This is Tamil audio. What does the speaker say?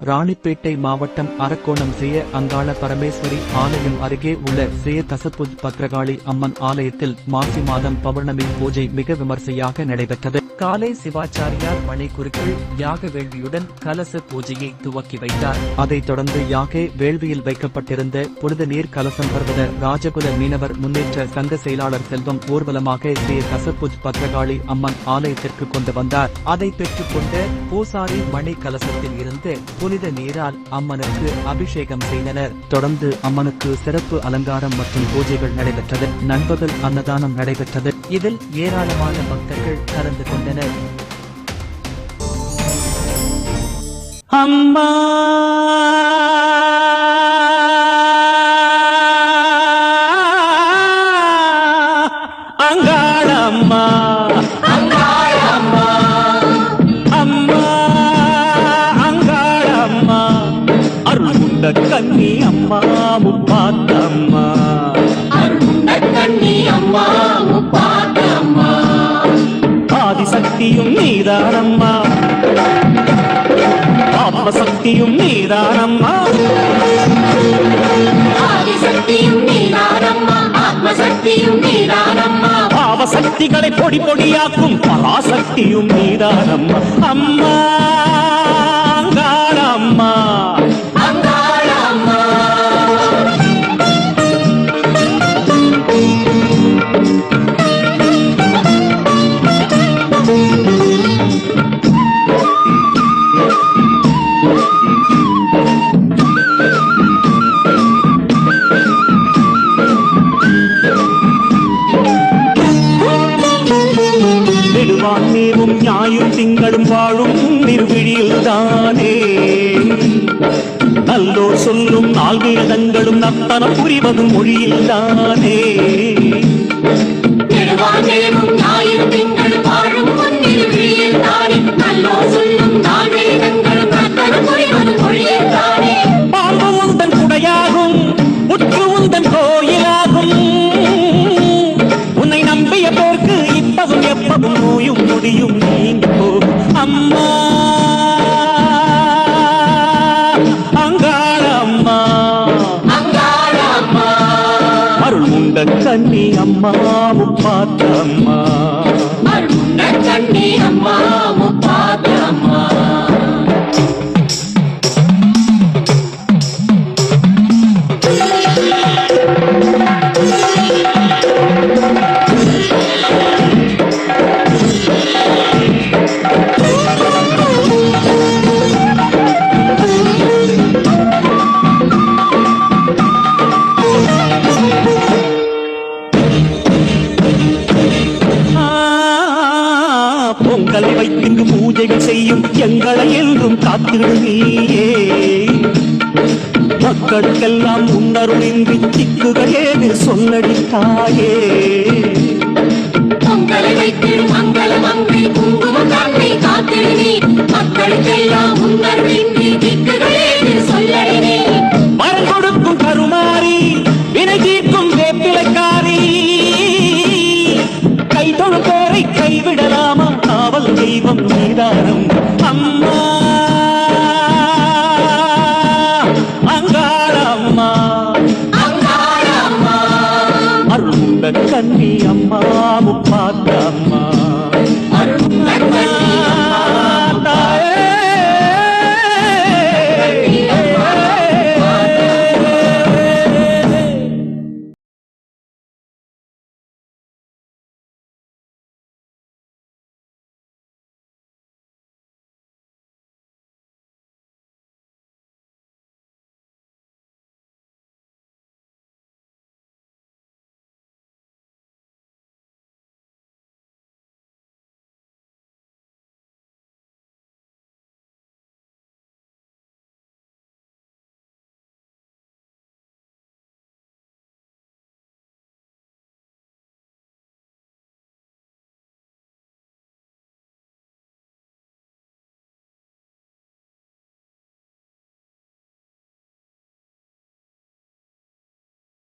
ராணிப்பேட்டை மாவட்டம் அரக்கோணம் ஸ்ரீய அங்காள பரமேஸ்வரி ஆலயம் அருகே உள்ள ஸ்ரீய தசபுஜ் பத்ரகாளி அம்மன் ஆலயத்தில் மாசி மாதம் பௌர்ணமி பூஜை மிக விமர்சையாக நடைபெற்றது. காலை சிவாச்சாரியார் மணி குறுக்கள் யாக வேள்வியுடன் கலச பூஜையை துவக்கி வைத்தார். அதைத் தொடர்ந்து யாக வேள்வியில் வைக்கப்பட்டிருந்த புனித நீர் கலசம் பருவத ராஜகுல மீனவர் முன்னேற்ற சங்க செயலாளர் செல்வம் ஊர்வலமாக ஸ்ரீ தசபுஜ் பத்ரகாளி அம்மன் ஆலயத்திற்கு கொண்டு வந்தார். அதை பெற்றுக்கொண்ட பூசாரி மணி கலசத்தில் இருந்து புனித நீரால் அம்மனுக்கு அபிஷேகம் செய்தனர். தொடர்ந்து அம்மனுக்கு சிறப்பு அலங்காரம் மற்றும் பூஜைகள் நடைபெற்றது. நண்பகல் அன்னதானம் நடைபெற்றது. இதில் ஏராளமான பக்தர்கள் கலந்து கொண்டனர். அம்மா! முப்பாத்தம்மா ஆதிசக்தியும் நீதானம்மா. ஆத்மசக்தியும் நீதானம்மா. ஆதிசக்தியும் நீதானம்மா ஆத்மசக்தியும் நீதானம்மா. பாவசக்திகளை பொடி பொடியாக்கும் பராசக்தியும் நீதானம்மா. அம்மா ஞாயும் திங்களும் வாழும் நிர்விழியில் தானே நல்லோர் சொல்லும் நால்வேதங்களும் நத்தனம் புரிவதும் மொழியில் தானே பாம்பு உந்தன் குடையாகும் முற்று உந்தன் கோயிலாகும். உன்னை நம்பிய போர்க்கு இப்பவும் எப்பவும் நோயும் முடியும். அம்மா. அங்காளம்மா. அருள் உண்ட கன்னி அம்மா முப்பாத்தம்மா. அருண்ட கண்ணி அம்மா முப்பாத்தம்மா. பொங்கலை வைத்திங்கு பூஜைகள் செய்யும் எங்களை என்றும் காத்திடுவீயே மக்களுக்கெல்லாம் உன்னருளின்றி திக்குகள் ஏது சொல்லடி தாயே. பொங்கலை வைத்திடும் மங்கள மங்கை குங்குமம் தன்னை காத்திடு நீ மக்களுக்கெல்லாம்